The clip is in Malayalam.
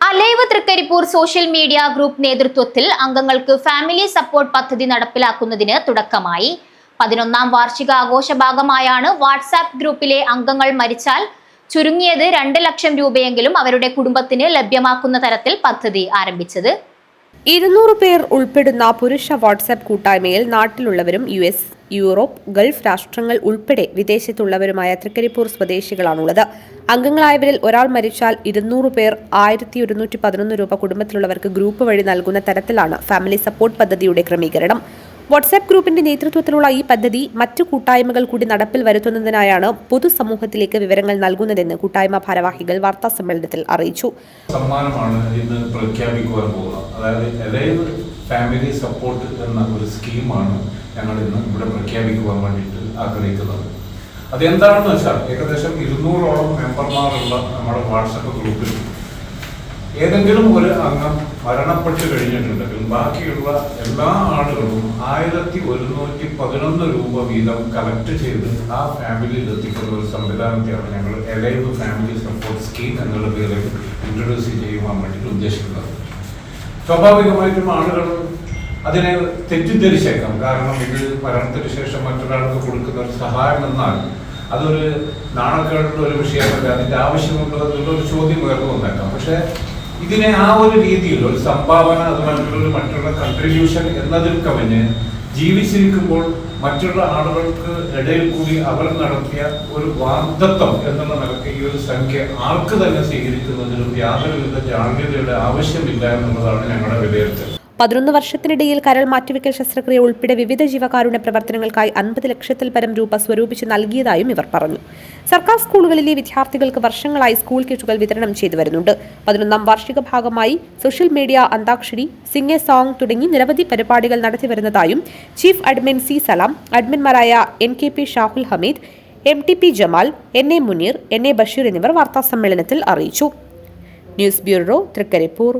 Alive Thrikaripur social media group നേതൃത്വത്തിൽ അംഗങ്ങൾക്ക് ഫാമിലി സപ്പോർട്ട് പദ്ധതി നടപ്പിലാക്കുന്നതിന് തുടക്കമായി. പതിനൊന്നാം വാർഷിക ആഘോഷ ഭാഗമായാണ് വാട്സാപ്പ് ഗ്രൂപ്പിലെ അംഗങ്ങൾ മരിച്ചാൽ ചുരുങ്ങിയത് രണ്ട് ലക്ഷം രൂപയെങ്കിലും അവരുടെ കുടുംബത്തിന് ലഭ്യമാക്കുന്ന തരത്തിൽ പദ്ധതി ആരംഭിച്ചത്. ഇരുന്നൂറ് പേർ ഉൾപ്പെടുന്ന പുരുഷ വാട്സാപ്പ് കൂട്ടായ്മയിൽ നാട്ടിലുള്ളവരും യു എസ് യൂറോപ്പ് ഗൾഫ് രാഷ്ട്രങ്ങൾ ഉൾപ്പെടെ വിദേശത്തുള്ളവരുമായ തൃക്കരിപ്പൂർ സ്വദേശികളാണുള്ളത്. അംഗങ്ങളായവരിൽ ഒരാൾ മരിച്ചാൽ ഇരുന്നൂറ് പേർ ആയിരത്തി ഒരുന്നൂറ്റി പതിനൊന്ന് രൂപ കുടുംബത്തിലുള്ളവർക്ക് ഗ്രൂപ്പ് വഴി നൽകുന്ന തരത്തിലാണ് ഫാമിലി സപ്പോർട്ട് പദ്ധതിയുടെ ക്രമീകരണം. വാട്സാപ്പ് ഗ്രൂപ്പിന്റെ നേതൃത്വത്തിലുള്ള ഈ പദ്ധതി മറ്റു കൂട്ടായ്മകൾ കൂടി നടപ്പിൽ വരുത്തുന്നതിനായാണ് പൊതുസമൂഹത്തിലേക്ക് വിവരങ്ങൾ നൽകുന്നതെന്ന് കൂട്ടായ്മ ഭാരവാഹികൾ വാർത്താ സമ്മേളനത്തിൽ അറിയിച്ചു. സമ്മാനമാണ് ഇന്ന് പ്രഖ്യാപിക്കുവാൻ പോകുന്നത്. അതായത് ഫാമിലി സപ്പോർട്ട് എന്ന ഒരു സ്കീമാണ് ഞങ്ങൾ ഇന്ന് ഇവിടെ പ്രഖ്യാപിക്കുവാൻ വേണ്ടിയിട്ട് ആഗ്രഹിക്കുന്നത്. അതെന്താണെന്ന് വെച്ചാൽ ഏകദേശം ഇരുന്നൂറോളം മെമ്പർമാരുള്ള നമ്മുടെ വാട്സപ്പ് ഗ്രൂപ്പിൽ ഏതെങ്കിലും ഒരു അംഗം മരണപ്പെട്ട് കഴിഞ്ഞിട്ടുണ്ടെങ്കിൽ ബാക്കിയുള്ള എല്ലാ ആളുകളും ആയിരത്തി ഒരുന്നൂറ്റി പതിനൊന്ന് രൂപ വീതം കളക്ട് ചെയ്ത് ആ ഫാമിലിയിൽ എത്തിക്കുന്ന ഒരു സംവിധാനത്തെയാണ് ഞങ്ങൾ എലൈവ് ഫാമിലി സപ്പോർട്ട് സ്കീം എന്നുള്ള പേരിൽ ഇൻട്രൊഡ്യൂസ് ചെയ്യുവാൻ വേണ്ടിയിട്ട് ഉദ്ദേശിക്കുന്നത്. സ്വാഭാവികമായിട്ടും ആളുകൾ അതിനെ തെറ്റിദ്ധരിച്ചേക്കാം. കാരണം ഇത് മരണത്തിന് ശേഷം മറ്റൊരാൾക്ക് കൊടുക്കുന്ന ഒരു സഹായം എന്നാൽ അതൊരു നാണക്കേടുള്ള ഒരു വിഷയമല്ല. അതിന്റെ ആവശ്യമുണ്ടോ എന്നുള്ള ഒരു ചോദ്യം ഉയർന്നു വന്നേക്കാം. പക്ഷെ ഇതിനെ ആ ഒരു രീതിയിൽ ഒരു സംഭാവന അത് മറ്റുള്ള മറ്റുള്ള കൺട്രിബ്യൂഷൻ എന്നതിൽ കവിഞ്ഞ് ജീവിച്ചിരിക്കുമ്പോൾ മറ്റുള്ള ആളുകൾക്ക് ഇടയിൽ കൂടി അവർ നടത്തിയ ഒരു വാഗ്ദത്വം എന്നുള്ള നിലയ്ക്ക് ഈ ഒരു സംഖ്യ ആർക്ക് തന്നെ സ്വീകരിക്കുന്നതിലും യാതൊരുവിധ ജാഗ്രതയുടെ ആവശ്യമില്ല എന്നുള്ളതാണ് ഞങ്ങളുടെ വിലയിരുത്തൽ. പതിനൊന്ന് വർഷത്തിനിടയിൽ കരൾ മാറ്റിവെക്കൽ ശസ്ത്രക്രിയ ഉൾപ്പെടെ വിവിധ ജീവകാരുണ്യ പ്രവർത്തനങ്ങൾക്കായി അൻപത് ലക്ഷത്തിൽ പരം രൂപ സ്വരൂപിച്ച് നൽകിയതായും ഇവർ പറഞ്ഞു. സർക്കാർ സ്കൂളുകളിലെ വിദ്യാർത്ഥികൾക്ക് വർഷങ്ങളായി സ്കൂൾ കിറ്റുകൾ വിതരണം ചെയ്തു വരുന്നുണ്ട്. പതിനൊന്നാം വാർഷിക ഭാഗമായി social media antakshari sing a song തുടങ്ങി നിരവധി പരിപാടികൾ നടത്തിവരുന്നതായും chief admin C Salam അഡ്മിൻമാരായ N K P Shahul Hameed M T P Jamal N A Muneer N A Basheer എന്നിവർ വാർത്താസമ്മേളനത്തിൽ അറിയിച്ചു. News bureau Thrikaripur.